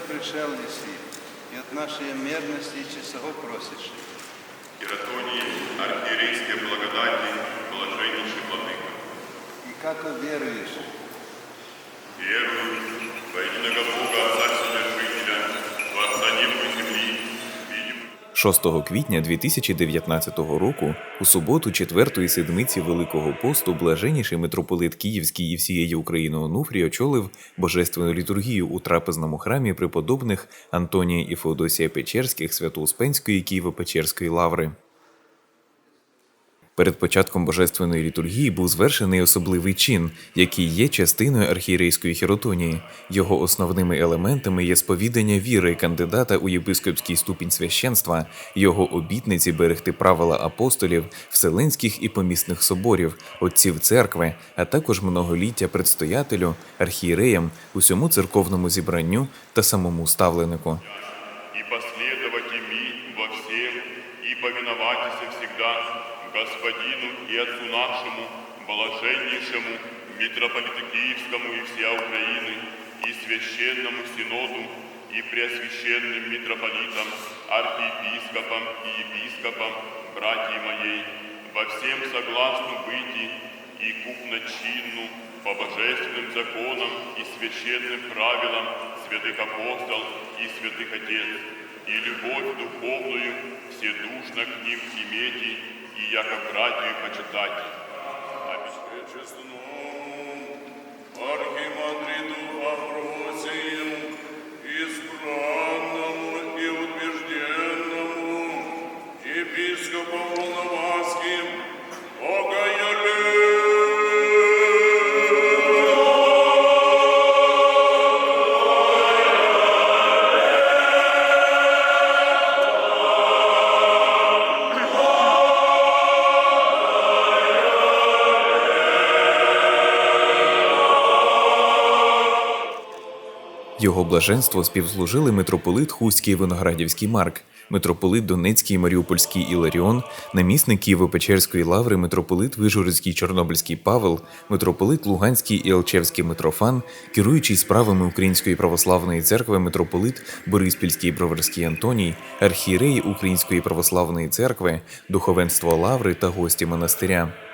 пришел еси, и от нашей мерности часого просишь. Иратонии, архиерейской благодати, блаженнейший владыка. И как веруешь, Верую во единого Бога, Отца Вседержителя, 6 квітня 2019 року, у суботу четвертої седмиці Великого посту, блаженніший митрополит Київський і всієї України Онуфрій очолив божественну літургію у трапезному храмі преподобних Антонія і Феодосія Печерських Свято-Успенської Києво-Печерської лаври. Перед початком божественної літургії був звершений особливий чин, який є частиною архієрейської хіротонії. Його основними елементами є сповідання віри кандидата у єпископський ступінь священства, його обітниці берегти правила апостолів, вселенських і помісних соборів, отців церкви, а також многоліття предстоятелю, архієреям, усьому церковному зібранню та самому ставленику. и последовать ими во всем, и повиновайтесь всегда Господину и Отцу нашему, блаженнейшему, митрополиту Киевскому и всея Украины, и священному синоду, и преосвященным митрополитам, архиепископам и епископам, братья моей, во всем согласно быть и купно чинну, по божественным законам и священным правилам святых апостол и святых отец, и любовь духовную вседушно к ним иметь, и яко братью почитать. Архимандриту Амбросию, избранному и убежденному епископом Його блаженство співслужили митрополит Хуський Виноградівський Марк, митрополит Донецький Маріупольський Іларіон, намісник Києво-Печерської лаври, митрополит Вижгородський Чорнобильський Павел, митрополит Луганський і Алчевський Митрофан, керуючий справами Української православної церкви митрополит Бориспільський Броварський Антоній, архієреї Української православної церкви, духовенство лаври та гості монастиря.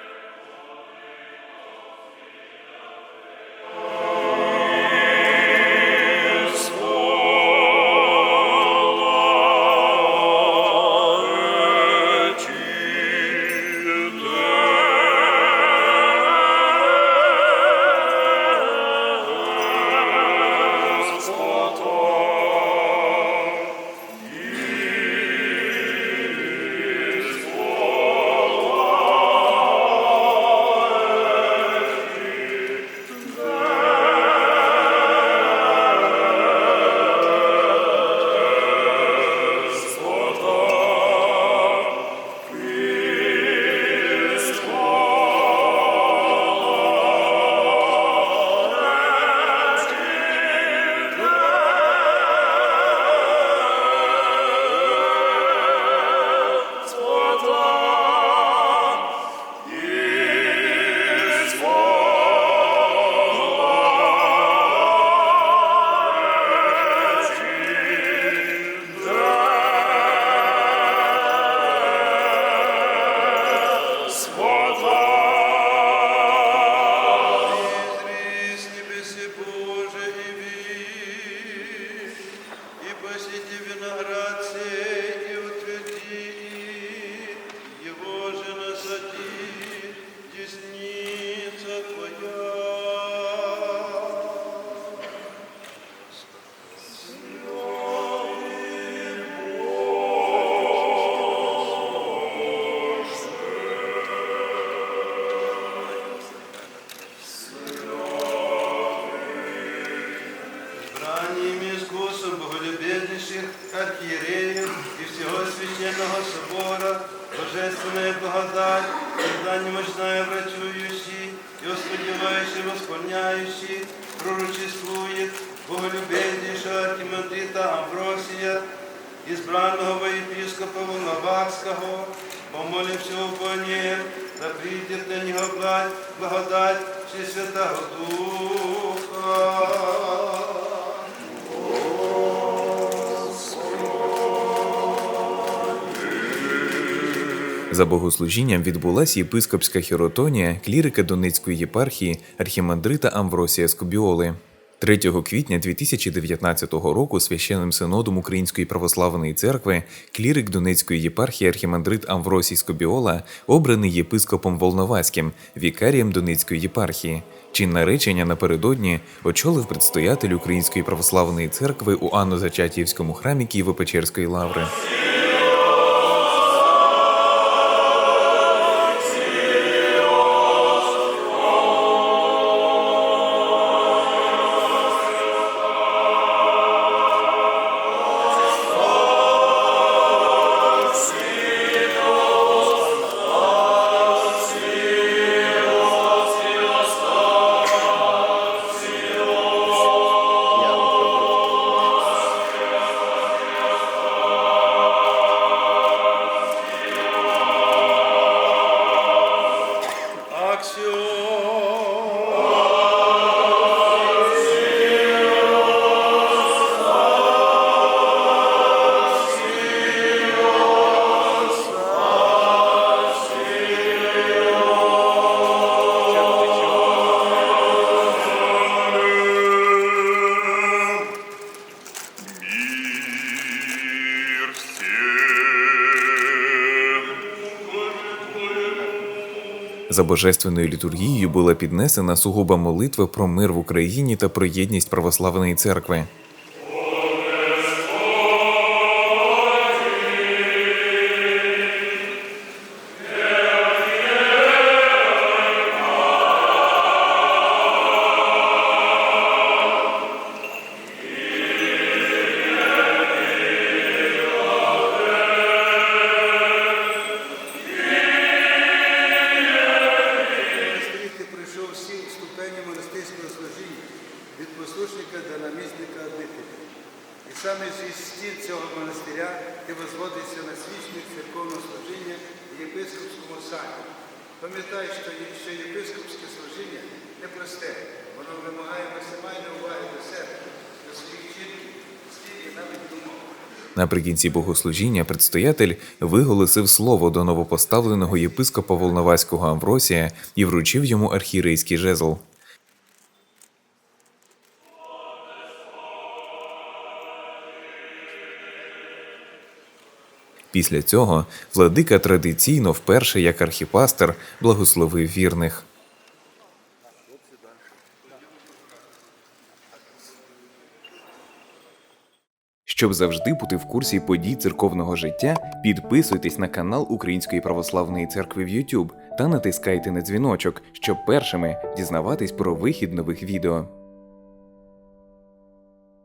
Усподевающий, восполняющий, пророчествует боголюбезнейшего архимандрита Амбросия, избранного епископа Волновахского, помолимся по нем, да придет на него благодать Всесвятого Духа. За богослужінням відбулася єпископська хіротонія клірика Донецької єпархії архімандрита Амвросія Скобіоли. 3 квітня 2019 року священним синодом Української православної церкви клірик Донецької єпархії архімандрит Амвросій Скобіола обраний єпископом Волноваським, вікарієм Донецької єпархії. Чинне речення напередодні очолив предстоятель Української православної церкви у Анно-Зачатіївському храмі Києво-Печерської лаври. За божественною літургією була піднесена сугуба молитва про мир в Україні та про єдність православної церкви. Цього монастиря ти возводишся на свічник церковного служіння і єпископському сані. Пам'ятай, що, що єпископське служіння непросте, воно вимагає максимальної уваги до себе, до своїх вчинків, слів і навіть думок. Наприкінці богослужіння предстоятель виголосив слово до новопоставленого єпископа Волноваського Амвросія і вручив йому архірейський жезл. Після цього владика традиційно вперше як архіпастер благословив вірних. Щоб завжди бути в курсі подій церковного життя, підписуйтесь на канал Української православної церкви в YouTube та натискайте на дзвіночок, щоб першими дізнаватись про вихід нових відео.